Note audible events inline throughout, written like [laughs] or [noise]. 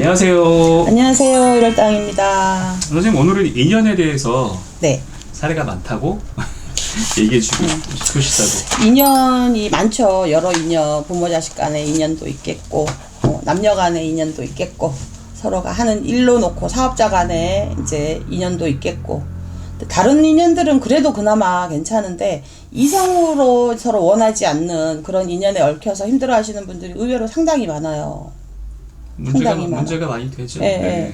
안녕하세요. 안녕하세요. 1월땅입니다. 선생님 오늘은 인연에 대해서 네. 사례가 많다고 [laughs] 얘기해 주고 싶으시다고. 인연이 많죠. 여러 인연, 부모 자식 간의 인연도 있겠고, 어, 남녀 간의 인연도 있겠고, 서로가 하는 일로 놓고 사업자 간의 이제 인연도 있겠고, 다른 인연들은 그래도 그나마 괜찮은데, 이성으로 서로 원하지 않는 그런 인연에 얽혀서 힘들어 하시는 분들이 의외로 상당히 많아요. 문제가 상당히 많아. 문제가 많이 되죠. 예, 예.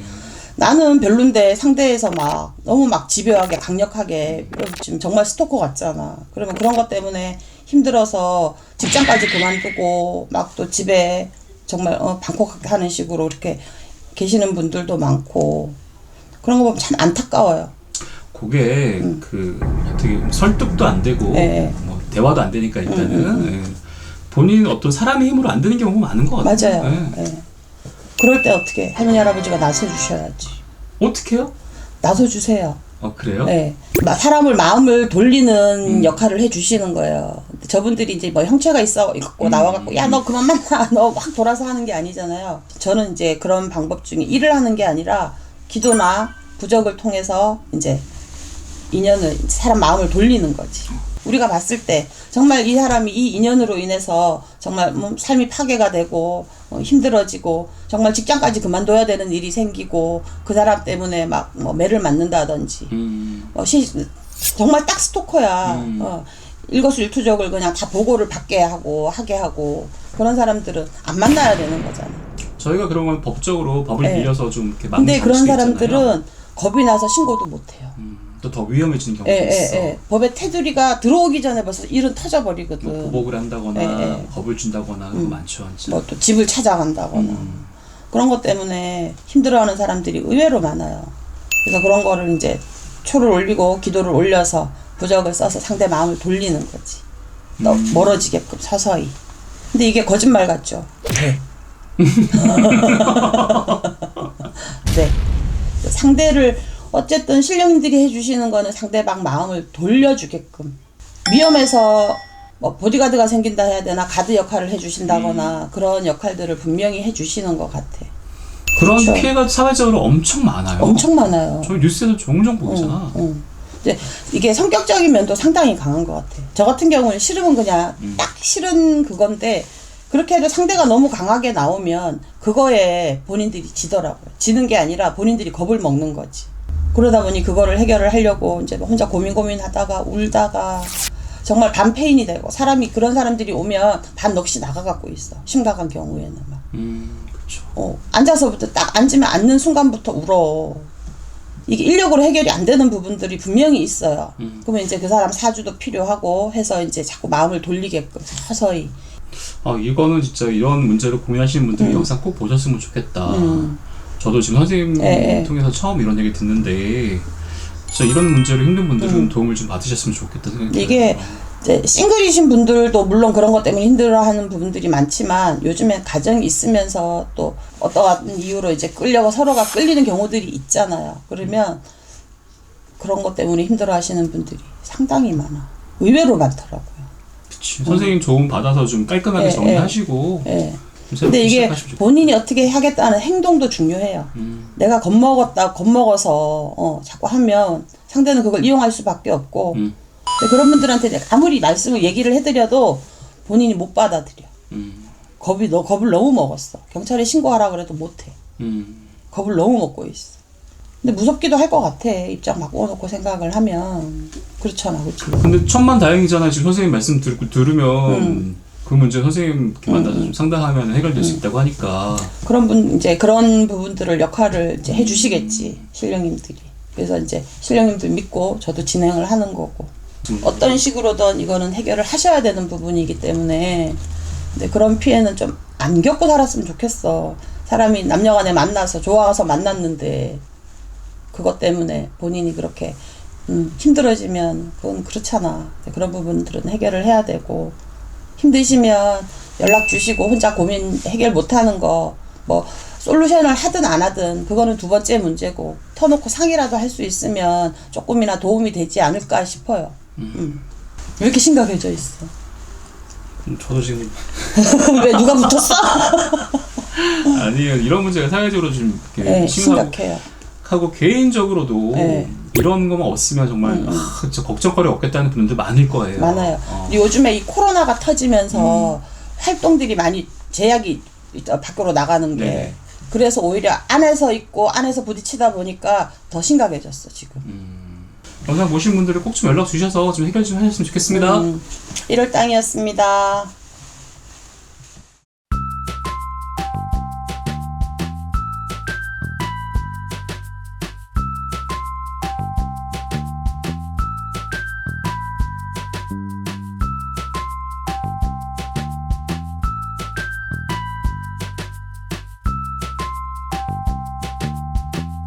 나는 별론데 상대에서 막 너무 막 집요하게 강력하게 지금 정말 스토커 같잖아. 그러면 그런 것 때문에 힘들어서 직장까지 그만두고 막 또 집에 정말 어, 방콕하는 식으로 이렇게 계시는 분들도 많고 그런 거 보면 참 안타까워요. 그게 그 어떻게 설득도 안 되고 음. 예, 음, 뭐 대화도 안 되니까 일단은 예. 본인 어떤 사람의 힘으로 안 되는 경우가 많은 것 같아요. 맞아요. 예. 예. 그럴 때 어떻게 할머니 할아버지가 나서 주셔야지. 어떻게요? 나서 주세요. 어 그래요? 네. 마- 사람을 마음을 돌리는 역할을 해주시는 거예요. 근데 저분들이 이제 뭐 형체가 있어 있고 나와갖고 야 너 그만 만나 너 확 돌아서 하는 게 아니잖아요. 저는 이제 그런 방법 중에 일을 하는 게 아니라 기도나 부적을 통해서 이제 인연을 사람 마음을 돌리는 거지. 우리가 봤을 때 정말 이 사람이 이 인연으로 인해서 정말 뭐 삶이 파괴가 되고 어, 힘들어지고 정말 직장까지 그만둬야 되는 일이 생기고 그 사람 때문에 막 뭐 매를 맞는다든지 음, 어, 시, 정말 딱 스토커야. 음. 어, 일거수일투족을 그냥 다 보고를 받게 하고 하게 하고 그런 사람들은 안 만나야 되는 거잖아. 저희가 그런 건 법적으로 법을 예. 빌려서 좀 이렇게 막는 근데 그런 장치도 있잖아요. 사람들은 겁이 나서 신고도 못 해요. 음, 또더 위험해지는 경우도 예, 예, 있어. 예. 법의 테두리가 들어오기 전에 벌써 일은 터져버리거든. 뭐 보복을 한다거나 예, 예. 겁을 준다거나 그거 많죠. 뭐 또 집을 찾아간다거나 음. 그런 것 때문에 힘들어하는 사람들이 의외로 많아요. 그래서 그런 거를 이제 초를 올리고 기도를 올려서 부적을 써서 상대 마음을 돌리는 거지. 너 음. 멀어지게끔 서서히. 근데 이게 거짓말 같죠? 네. [laughs] 네. 상대를 어쨌든 신령님들이 해주시는 거는 상대방 마음을 돌려주게끔 위험해서 뭐 보디가드가 생긴다 해야 되나 가드 역할을 해주신다거나 그런 역할들을 분명히 해주시는 것 같아. 그런 그렇죠. 피해가 사회적으로 엄청 많아요. 엄청 많아요. 저희 뉴스에서 종종 보잖아. 응. 이제 이게 성격적인 면도 상당히 강한 것 같아. 저 같은 경우는 싫으면 그냥 딱 싫은 그건데 그렇게 해도 상대가 너무 강하게 나오면 그거에 본인들이 지더라고요. 지는 게 아니라 본인들이 겁을 먹는 거지. 그러다 보니 그거를 해결을 하려고 이제 뭐 혼자 고민 고민하다가 울다가 정말 반페인이 되고 사람이 그런 사람들이 오면 반 넋이 나가갖고 있어. 심각한 경우에는 막. 음, 그렇죠. 어, 앉아서부터 딱 앉으면 앉는 순간부터 울어. 이게 인력으로 해결이 안 되는 부분들이 분명히 있어요. 음. 그러면 이제 그 사람 사주도 필요하고 해서 이제 자꾸 마음을 돌리게끔 서서히. 아, 이거는 진짜 이런 문제로 고민하시는 분들이 영상 꼭 보셨으면 좋겠다. 음. 저도 지금 선생님 예, 예. 통해서 처음 이런 얘기 듣는데 진짜 이런 문제로 힘든 분들은 도움을 좀 받으셨으면 좋겠다 생각이 음. 이게. 이제 싱글이신 분들도 물론 그런 것 때문에 힘들어하는 부분들이 많지만 요즘에 가정이 있으면서 또 어떠한 이유로 이제 끌려가 서로가 끌리는 경우들이 있잖아요. 그러면 그런 것 때문에 힘들어하시는 분들이 상당히 많아. 의외로 많더라고요. 그치. 선생님 도움 받아서 좀 깔끔하게 예, 정리하시고 예. 근데 이게. 본인이 어떻게 하겠다는 행동도 중요해요. 음, 내가 겁먹었다, 겁먹어서 어, 자꾸 하면 상대는 그걸 이용할 수밖에 없고 음, 근데 그런 분들한테 아무리 말씀을 얘기를 해드려도 본인이 못 받아들여. 음, 겁이 너 겁을 너무 먹었어. 경찰에 신고하라 그래도 못해. 음. 겁을 너무 먹고 있어. 근데 무섭기도 할 것 같아. 입장 바꿔놓고 생각을 하면 그렇잖아, 그렇지? 근데 천만 다행이잖아요. 지금 선생님 말씀 들, 들으면 음. 그 문제 선생님 이렇게 만나서 좀 상담하면 해결될 수 있다고 하니까 그런 분 이제 그런 부분들을 역할을 이제 해주시겠지 신령님들이. 그래서 이제 신령님들 믿고 저도 진행을 하는 거고 음. 어떤 식으로든 이거는 해결을 하셔야 되는 부분이기 때문에 근데 그런 피해는 좀 안 겪고 살았으면 좋겠어. 사람이 남녀간에 만나서 좋아서 만났는데 그것 때문에 본인이 그렇게 음, 힘들어지면 그건 그렇잖아. 그런 부분들은 해결을 해야 되고 힘드시면 연락 주시고 혼자 고민 해결 못하는 거 뭐 솔루션을 하든 안 하든 그거는 두 번째 문제고 터놓고 상의라도 할 수 있으면 조금이나 도움이 되지 않을까 싶어요. 음. 왜 이렇게 심각해져 있어? 음, 저도 지금 [laughs] 왜 누가 붙었어? [laughs] 아니요 이런 문제가 사회적으로 좀 네, 심각해요. 하고 개인적으로도 네. 이런 거만 없으면 정말 아, 진짜 걱정거리 없겠다는 분들 많을 거예요. 많아요. 어. 근데 요즘에 이 코로나가 터지면서 음. 활동들이 많이 제약이 밖으로 나가는 게 네. 그래서 오히려 안에서 있고 안에서 부딪히다 보니까 더 심각해졌어 지금. 영상 보신 분들이 꼭좀 연락 주셔서 좀 해결 좀 하셨으면 좋겠습니다. 음, 1월 땅이었습니다.